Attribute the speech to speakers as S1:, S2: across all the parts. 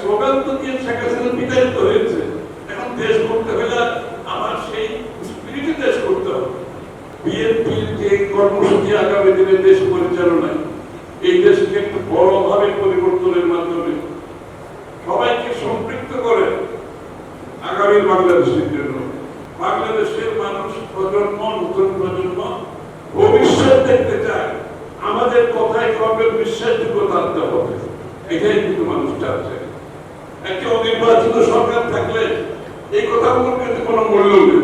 S1: Slogan তো দিয়ে শেখ হাসিনা বিতাড়িত হয়েছে। এখন দেশ করতে হলে আমার সেই স্পিরিটে দেশ করতে হবে। বিএনপির যে কর্মসূচি আগামী দিনে দেশ পরিচালনায়, এই দেশকে একটু বড়ভাবে পরিবর্তনের মাধ্যমে সবাইকে সম্পৃক্ত করে আগামী বাংলাদেশের জন্য। বাংলাদেশের মানুষ প্রজন্ম, নতুন প্রজন্ম ভবিষ্যৎ দেখতে চায়। আমাদের কথায় কবে বিশ্বাসযোগ্যতা আনতে হবে? এটাই কিন্তু মানুষ চাচ্ছে। একটা অনির্বাচিত সরকার থাকলে এই কথাগুলোর কিন্তু কোনো মূল্য নেই।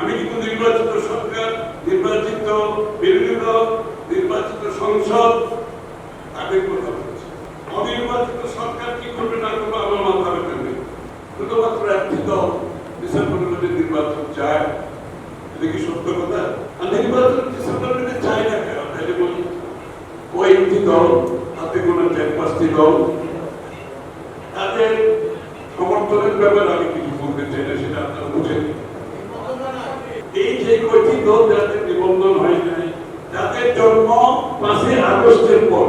S1: আমি কিন্তু নির্বাচিত সরকার, নির্বাচিত বিরোধী দল, নির্বাচিত সংসদ, তাদের কথা বলছি। অনির্বাচিত সরকার কি করবে না করবে আমার মাথা ব্যথা নেই। শুধুমাত্র একটি দল ডিসেম্বরের মধ্যে নির্বাচন চায়। এটা কি সত্য কথা? আর নির্বাচন ডিসেম্বরের মধ্যে চায় না কেন? তাহলে বলি কয়েকটি দল, হাতে কোনো চার পাঁচটি দল তাদের সমর্থনের ব্যাপারে আমি কিছু বলতে চাই না সেটা আপনারা বুঝেন। এই যে দল যাদের নিবন্ধন হয় নাই যাদের জন্ম পাঁচই আগস্টের পর।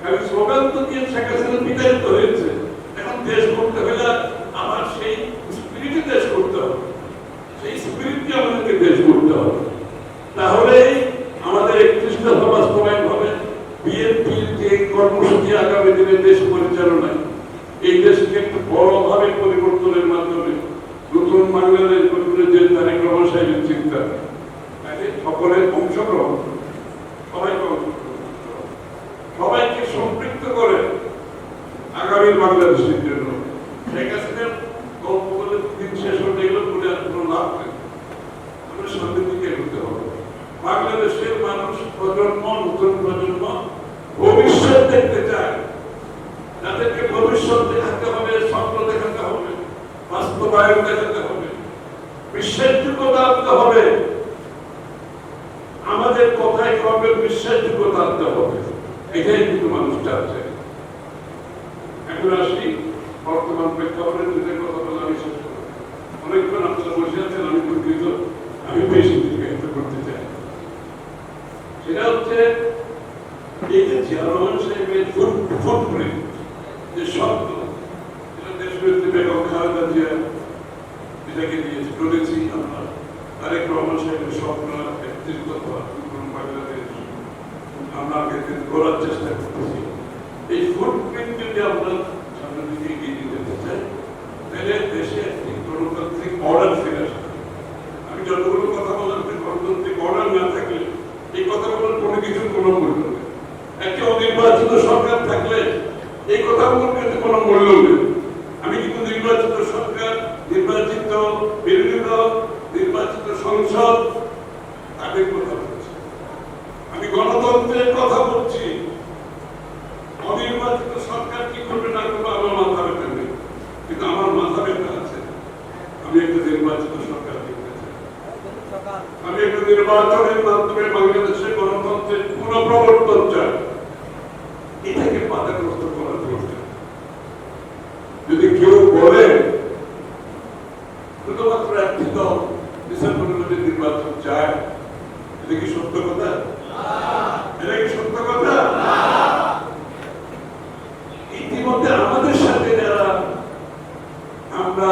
S1: কারণ স্লোগান তো দিয়ে শেখ হাসিনা বিতাড়িত হয়েছে এখন দেশ করতে হলে আমার সেই স্পিরিটে দেশ করতে হবে সেই স্পিরিটকে আমাদেরকে দেশ করতে হবে তাহলে আমাদের একত্রিশটা বাস্তবায়ন হবে বিএনপির যে কর্মসূচি আগামী দিনে দেশ পরিচালনায় এই দেশকে একটু বড়ভাবে পরিবর্তনের মাধ্যমে নতুন বাংলাদেশ গঠনের যে তারিখ রহস্যের চিন্তা। সকলের অংশগ্রহণ, সবাইকে। সবাইকে সম্পৃক্ত করে আগামী বাংলাদেশের জন্য। শেখ হাসিনার গল্প বলে দিন শেষ হতে গেলে বলে আর কোনো লাভ নেই। আমরা সামনের দিকে এগোতে হবে? বাংলাদেশের মানুষ প্রজন্ম, নতুন প্রজন্ম ভবিষ্যৎ দেখতে চায় তাদেরকে ভবিষ্যৎ দেখাতে হবে স্বপ্ন দেখাতে হবে দেখাতে হবে। আমাদের কথায় কবে বিশ্বাসযোগ্যতা আনতে হবে? এটাই কিন্তু মানুষ চাচ্ছে। এখন আসি বর্তমান প্রেক্ষাপটে কথা বলে আমি শেষ করব অনেকক্ষণ আপনারা বসে আছেন, আমি দুঃখিত আমি বেশি দীর্ঘায়িত করতে চাই। সেটা হচ্ছে, এই যে জিয়া সাহেবের ফুটপ্রিন্ট যে শব্দ এটা দেশবিরোধী বেগম খালেদা জিয়া দিয়েছে বলেছি আমরা রহমান সাহেবের স্বপ্ন করার চেষ্টা করতেছি। এই ফুটপ্রিন্ট যদি আমরা সামনের দিকে এগিয়ে নিয়ে চাই, তাহলে দেশে একটি গণতান্ত্রিক অর্ডার ফিরে আসবে। আমি যতগুলো কথা বললাম গণতান্ত্রিক অর্ডার না থাকলে এই কোনো কিছুর কোনো মূল্য নেই। একটি অনির্বাচিত সরকার থাকলে এই কথাগুলোর কিন্তু কোনো মূল্য নেই আমি কিন্তু নির্বাচিত সরকার নির্বাচিত বিরোধী দল নির্বাচিত সংসদ তাদের কথা বলছি। আমি গণতন্ত্রের কথা বলছি। অনির্বাচিত সরকার কি করবে না করবে আমার মাথা ব্যথা নেই। কিন্তু আমার মাথা ব্যথা আছে। আমি একটা নির্বাচিত সরকার দেখতে চাই। আমি একটা নির্বাচনের মাধ্যমে বাংলাদেশের গণতন্ত্রের পুনঃপ্রবর্তন চাই এটাকে বাধাগ্রস্ত করা চলছে না। যদি কেউ বলে শুধুমাত্র একটি দল ডিসেম্বরের মধ্যে নির্বাচন চায় এটা কি সত্য কথা? এটা কি সত্য কথা? ইতিমধ্যে আমাদের সাথে যারা আমরা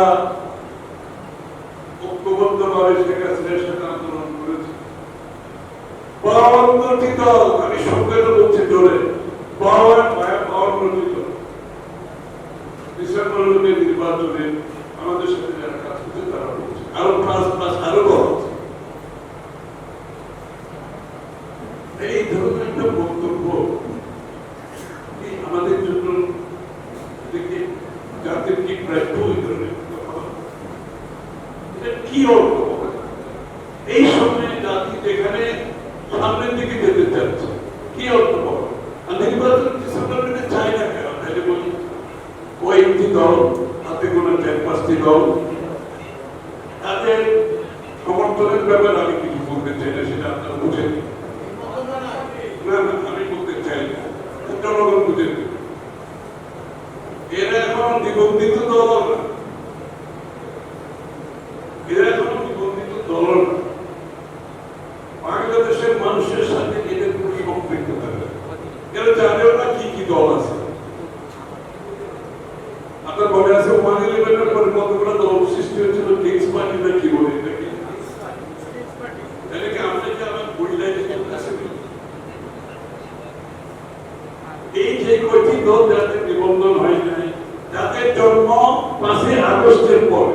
S1: ঐক্যবদ্ধভাবে শেখ হাসিনার সাথে আন্দোলন করেছি বাউন্নটি আমি সংখ্যাটা বলছি জোরে ডিসেম্বরের মধ্যে নির্বাচনে আমাদের সাথে যারা কাজ করছে তারা বলছে। আরও পাঁচ পাঁচ, আরও দল আছে। এই ধরনের একটা বক্তব্য কি আমাদের জন্য এটা কি জাতির কি প্রাপ্য এই ধরনের কথা বলা? এটা কি অর্থ বলে? এই সময়ে জাতি যেখানে আর নির্বাচন ডিসেম্বরে চাই না কেন তাহলে বলি কয়েকটি দল হাতে কোনো চার পাঁচটি দল তাদের সমর্থনের ব্যাপারে আমি কিছু বলতে চাই না, সেটা আপনারা বুঝেন। না না, আমি বলতে চাই না। জনগণ বুঝে নেবে। এরা এখন নিবন্ধিত দল না এরা এখন নিবন্ধিত দল না বাংলাদেশের মানুষের সাথে এদের কোনো সম্পৃক্ত থাকে এরা জানেও না কি কি দল আছে আপনার মনে আছে ওয়ান ইলেভেনের পরে কতগুলো দল সৃষ্টি হয়েছিল কিংস পার্টি না কি বলে এটাকে এটাকে আপনি কি আমার চলতেছে এই যে কয়টি দল যাদের নিবন্ধন হয় নাই, যাদের জন্ম পাঁচই আগস্টের পর।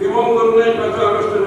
S1: নিবন্ধন নেই, পাঁচই আগস্টের